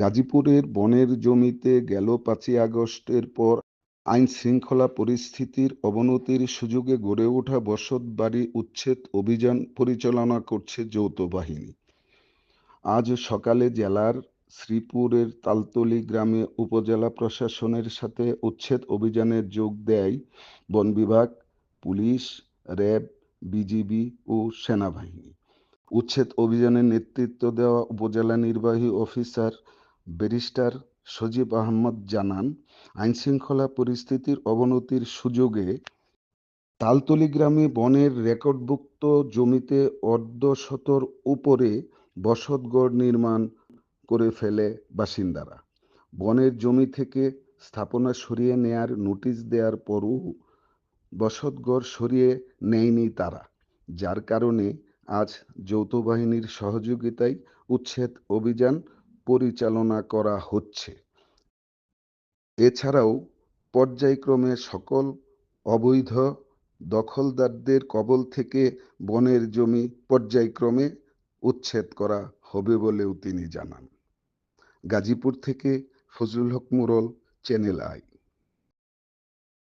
গাজীপুরের বনের জমিতে গেল পাঁচই আগস্টের পর আইন শৃঙ্খলা পরিস্থিতির অবনতির সুযোগে গড়ে ওঠা বসত বাড়ি উচ্ছেদ অভিযান পরিচালনা করছে যৌথ বাহিনী। আজ সকালে জেলার শ্রীপুরের তালতলি গ্রামে উপজেলা প্রশাসনের সাথে উচ্ছেদ অভিযানে যোগ দেয় বন বিভাগ, পুলিশ, র্যাব, বিজিবি ও সেনাবাহিনী। উচ্ছেদ অভিযানে নেতৃত্ব দেওয়া উপজেলা নির্বাহী অফিসার ব্যারিস্টার সজীব আহমদ জানান, আইনশৃঙ্খলা পরিস্থিতির অবনতির সুযোগে তালতলি গ্রামে বনের রেকর্ডভুক্ত জমিতে অর্ধশতর উপরে বসতগড় নির্মাণ করে ফেলে বাসিন্দারা। বনের জমি থেকে স্থাপনা সরিয়ে নেয়ার নোটিশ দেওয়ার পরও বসতগড় সরিয়ে নেয়নি তারা, যার কারণে আজ যৌথ বাহিনীর সহযোগিতায় উচ্ছেদ অভিযান পরিচালনা করা হচ্ছে। এছাড়াও পর্যায়ক্রমে সকল অবৈধ দখলদারদের কবল থেকে বনের জমি পর্যায়ক্রমে উচ্ছেদ করা হবে বলেও তিনি জানান। গাজীপুর থেকে ফজলুল হক মুরল, চ্যানেল আই।